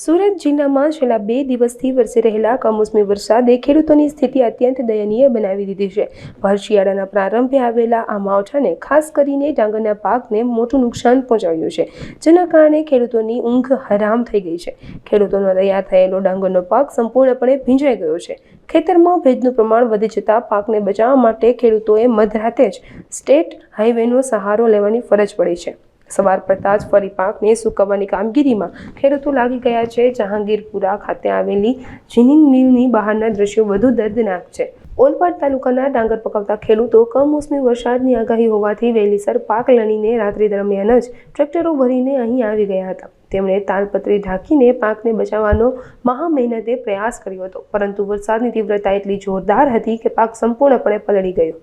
સુરત જિલ્લામાં છેલ્લા બે દિવસથી વરસી રહેલા કમોસમી વરસાદે ખેડૂતોની સ્થિતિ અત્યંત દયનીય બનાવી દીધી છે. ભર શિયાળાના પ્રારંભે આવેલા આ માવઠાને ખાસ કરીને ડાંગરના પાકને મોટું નુકસાન પહોંચાડ્યું છે, જેના કારણે ખેડૂતોની ઊંઘ હરામ થઈ ગઈ છે. ખેડૂતોનો તૈયાર થયેલો ડાંગરનો પાક સંપૂર્ણપણે ભીંજાઈ ગયો છે. ખેતરમાં ભેજનું પ્રમાણ વધી જતાં પાકને બચાવવા માટે ખેડૂતોએ મધરાતે જ સ્ટેટ હાઈવેનો સહારો લેવાની ફરજ પડી છે. સવાર પડતા જ ફરી પાકને સૂકવવાની કામગીરીમાં ખેડૂતો લાગી ગયા છે. જહાંગીરપુરા ખાતે આવેલી જીનિંગ મિલની બહારના દ્રશ્યો વધુ દર્દનાક છે. ઓલપાડ તાલુકાના ડાંગર પકવતા ખેડૂતો કમોસમી વરસાદની આગાહી હોવાથી વહેલીસર પાક લણીને રાત્રિ દરમિયાન જ ટ્રેક્ટરો ભરીને અહીં આવી ગયા હતા. તેમણે તાલપત્રી ઢાંકીને પાકને બચાવવાનો મહા મહેનતે પ્રયાસ કર્યો હતો, પરંતુ વરસાદની તીવ્રતા એટલી જોરદાર હતી કે પાક સંપૂર્ણપણે પલળી ગયો.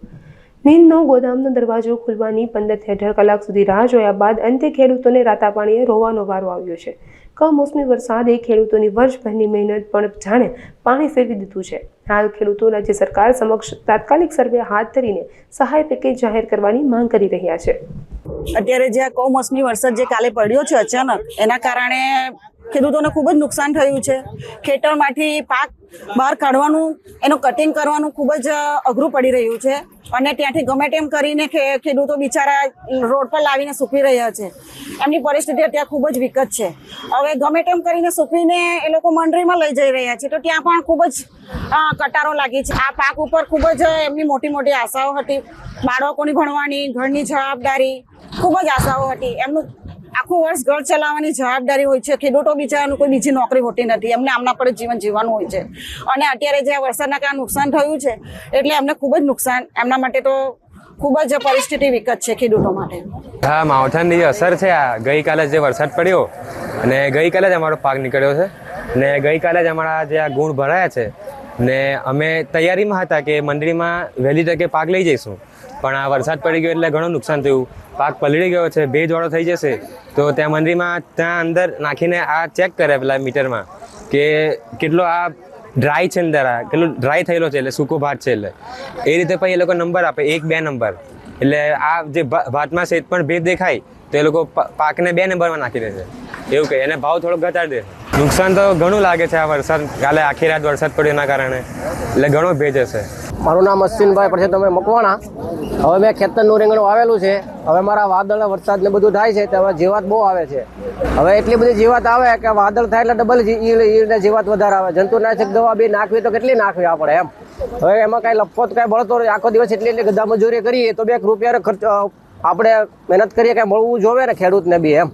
મિલનો ગોદામનો દરવાજો ખુલવાની પંદરથી અઢાર કલાક સુધી રાહ જોયા બાદ અંતે ખેડૂતોને રાતા પાણીએ રોવાનો વારો આવ્યો છે. કમોસમી વરસાદે ખેડૂતોની વર્ષભરની મહેનત પણ જાણે પાણી ફેરવી દીધું છે. હાલ ખેડૂતો રાજ્ય સરકાર સમક્ષ તાત્કાલિક સર્વે હાથ ધરીને સહાય પેકેજ જાહેર કરવાની માંગ કરી રહ્યા છે. અત્યારે જે આ કમોસમી વરસાદ જે કાલે પડ્યો છે અચાનક, એના કારણે ખેડૂતોને ખૂબ જ નુકસાન થયું છે. ખેતરમાંથી પાક બહાર કાઢવાનું, એનું કટિંગ કરવાનું ખૂબ જ અઘરું પડી રહ્યું છે. અને ત્યાંથી ગમે તેમ કરીને ખેડૂતો બિચારા રોડ પર લાવીને સૂકવી રહ્યા છે. એમની પરિસ્થિતિ અત્યારે ખૂબ જ વિકટ છે. હવે ગમે તેમ કરીને સૂકવીને એ લોકો મંડળીમાં લઈ જઈ રહ્યા છે. તો ત્યાં પણ ખૂબ જ કટારો લાગી છે. આ પાક ઉપર ખૂબ જ એમની મોટી મોટી આશાઓ હતી. બાળકોની ભણવાની, ઘરની જવાબદારી, ખૂબ જ આશાઓ હતી. એમનું આખું વર્ષ ઘર ચલાવવાની જવાબદારી હોય છે ખેડૂતો બિચારાનું કોઈ બીજી નોકરી હોતી નથી. એમને આમના પર જીવન જીવવાનું હોય છે. અને અત્યારે જે વરસાદના કારણે નુકસાન થયું છે, એટલે એમને ખૂબ જ નુકસાન, એમના માટે તો ખૂબ જ પરિસ્થિતિ વિકટ છે ખેડૂતો માટે. હા, માવઠાની અસર છે આ. ગઈકાલે જે વરસાદ પડ્યો અને ગઈકાલે જ અમારો પાક નીકળ્યો છે ને ગઈકાલે જ અમારા જે આ ગુણ ભરાયા છે ને અમે તૈયારીમાં હતા કે મંડળીમાં વહેલી તકે પાક લઈ જઈશું. પણ આ વરસાદ પડી ગયો એટલે ઘણું નુકસાન થયું. પાક પલળી ગયો છે ભેજવાળો થઈ જશે. તો ત્યાં મંદિરમાં ત્યાં અંદર નાખીને આ ચેક કરે પેલા મીટરમાં કે કેટલો આ ડ્રાય છે અંદર આ, કેટલો ડ્રાય થયેલો છે એટલે સૂકો ભાત છે એટલે. એ રીતે પછી એ લોકો નંબર આપે, એક બે નંબર એટલે આ જે ભાતમાં સેજ પણ ભેજ દેખાય, તો એ લોકો પાકને બે નંબરમાં નાખી દે છે એવું કહે, એને ભાવ થોડો ઘટાડી દે નુકસાન તો ઘણું લાગે છે આ વરસાદ, કાલે આખી રાત વરસાદ પડ્યો એના કારણે. એટલે ઘણો ભેજ હશે. મારું નામ અશ્વિનભાઈ પરસોત્તમભાઈ મકવાણા. હવે મેં ખેતરનું રીંગણું વાવેલું છે. હવે મારા વાદળ વરસાદ ને બધું થાય છે, તો હવે જીવાત બહુ આવે છે. હવે એટલી બધી જીવાત આવે કે વાદળ થાય એટલે ડબલ ઈળ ઈળ ને જીવાત વધારે આવે. જંતુનાશક દવા બી નાખવી તો કેટલી નાખવી આપણે એમ. હવે એમાં કાંઈ લફો તો કાંઈ બળતો. આખો દિવસ એટલી એટલી ગધા મજૂરી કરીએ તો બે રૂપિયા ખર્ચ આપણે મહેનત કરીએ કાંઈ મળવું જોવે ને ખેડૂતને બી એમ.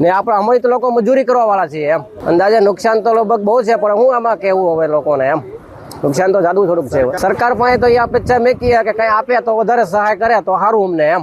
ને આપણે અમારી તો લોકો મજૂરી કરવાવાળા છીએ એમ. અંદાજે નુકસાન તો લગભગ બહુ છે, પણ હું આમાં કેવું હવે લોકોને એમ. નુકસાન તો જાદુ થોડુંક છે. સરકાર પાસે તો એ અપેક્ષા મેં કે કઈ આપે તો વધારે સહાય કરે તો સારું અમને એમ.